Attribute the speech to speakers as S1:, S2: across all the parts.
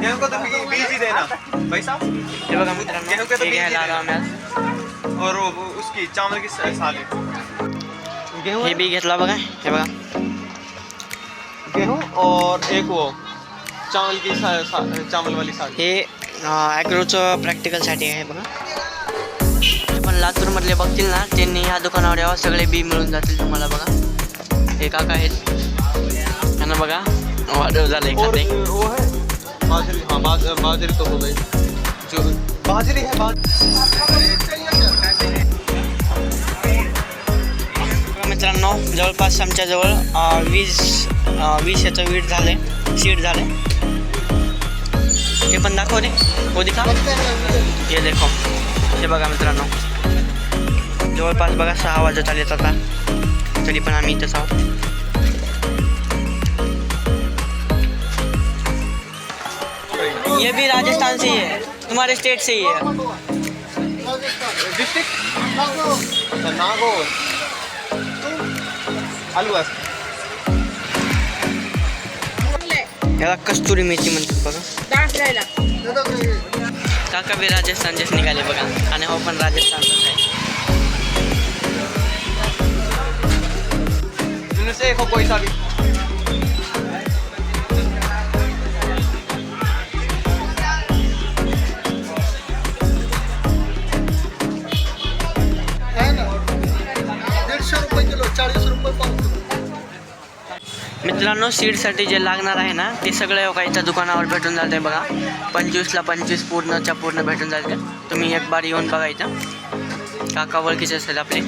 S1: गेहूं को तो बी- बीज ही देना भाई साहब
S2: हे बघा मित्रांनो
S1: गेहूं का तो
S2: हे
S1: बीज
S2: घ्यायला आलो
S1: देना.
S2: आम्ही आज
S1: और वो वो उसकी चावल की साली गेहूं
S2: हे बी घेतला बघा हे बघा
S1: गेहूं और एक वो चावल की सा, सा, चावल वाली साली
S2: हे ॲग्रोचं प्रॅक्टिकलसाठी आहे बघा. जे पण लातूरमधले बघतील ना त्यांनी ह्या दुकानावर यावं सगळे बी मिळून जातील तुम्हाला बघा. हे काका आहेत. त्यांना बघा वाढव झालंय
S1: और
S2: खाते.
S1: वो है बाजरी हाँ बाज, बाजरी तो हो गई जो बाजरी है बाज
S2: मित्रांनो जवळपास आमच्याजवळ अं, वीस अं, वीस याचं वीट झाले सीट झाले ते पण दाखव रे. हो का? हे देखो. हे बघा मित्रांनो. जवळपास बघा सहा वाजत आलेत आता. तरी पण आम्ही इथंच आहोत. ये भी राजस्थान से ही है। तुम्हारे स्टेट से ही है। याला कस्तुरी मेथी म्हणतात बघा। काका बी राजस्थानचेच निघाले बघा. आणि हो पण राजस्थानचाच आहे.
S1: इनमें से
S2: मित्रांनो सीडसाठी जे लागणार आहे ना ते सगळं का इथं दुकानावर भेटून जाते बघा. पंचवीसला पंचवीस पूर्णच्या पूर्ण भेटून जाते. तुम्ही एक बार येऊन बघा इथं. काका ओळखीचे असेल आपले.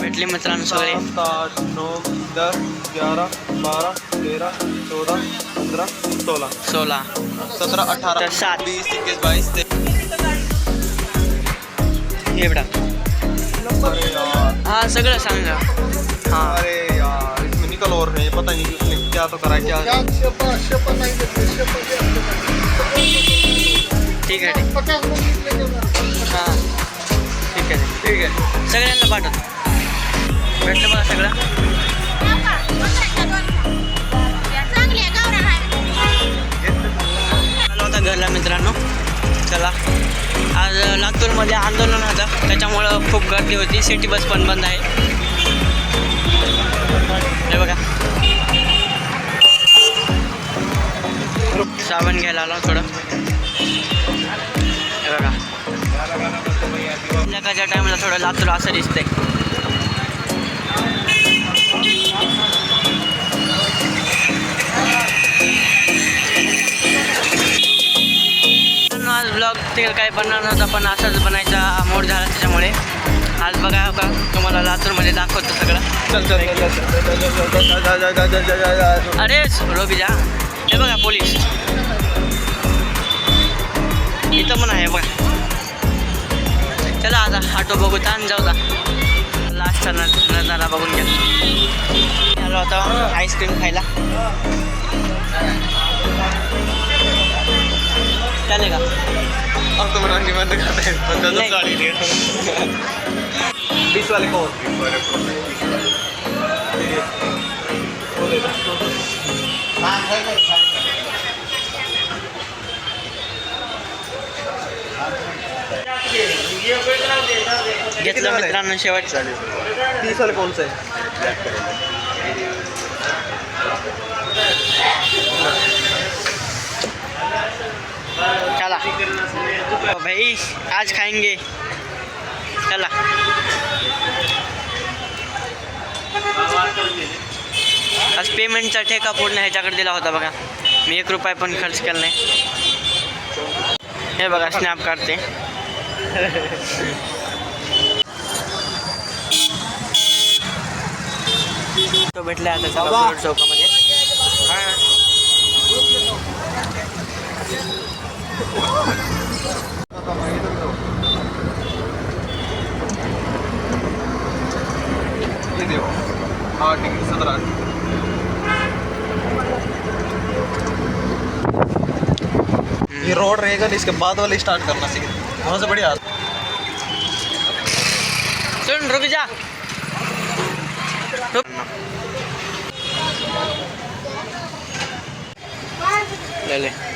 S2: भेटले मित्रांनो सगळे.
S1: सात आठ नौ दस ग्यारा बारा तेरा चौदा पंधरा
S2: सोळा
S1: सोळा
S2: सतरा
S1: अठरा
S2: सात.
S1: वीस एकवीस बावीस ते
S2: हे हां सगळं सांगा. हां.
S1: प्रैक्टिकल और है पता नहीं उसने क्या तो करा क्या
S2: ठीक है ठीक हां ठीक आहे
S1: ठीक आहे.
S2: सगळ्यांना पाठवतो. भेटलं मला सगळं. घरला मित्रांनो. चला. आज लातूरमध्ये आंदोलन होतं. त्याच्यामुळं खूप गर्दी होती. सिटी बस पण बंद आहे. हे बघा. साबण घ्यायला आलो थोडं. हे बघा. संध्याकाळच्या टायमाला थोडं लातूर असं दिसतंय. मित्रांनो, आज ब्लॉग ते काही बनणार नव्हता पण असाच बनायचा मोड झाला त्याच्यामुळे. आज बघा आता तुम्हाला लातूरमध्ये दाखवतो सगळं अरे रोबीजा हे बघा पोलीस इथं पण आहे बघा चला आता ऑटो बघू ताण जाऊ दा लास्टचा नजारा बघून घ्या आलो आता आईस्क्रीम खायला चालेल का
S1: बीचवाले कोण बीचवाले कोण
S2: घेतलं मित्रांनो शेवट
S1: चालेल तीसवाले कोणचं
S2: चला. भाई आज खाएंगे. चला. आज पेमेंटचा ठेका पूर्ण ह्याच्याकडे दिला होता बघा. मी एक रुपये पण खर्च केला नाही. हे बघा स्नॅप काढते. तो भेटला आता चला रोड चौकामध्ये.
S1: ये देखो आठ ये रोड रहेगा ना इसके बाद वाले स्टार्ट करना सीखे वहाँ से बढ़िया।
S2: सुन, रुक जा। रुक। ले ले।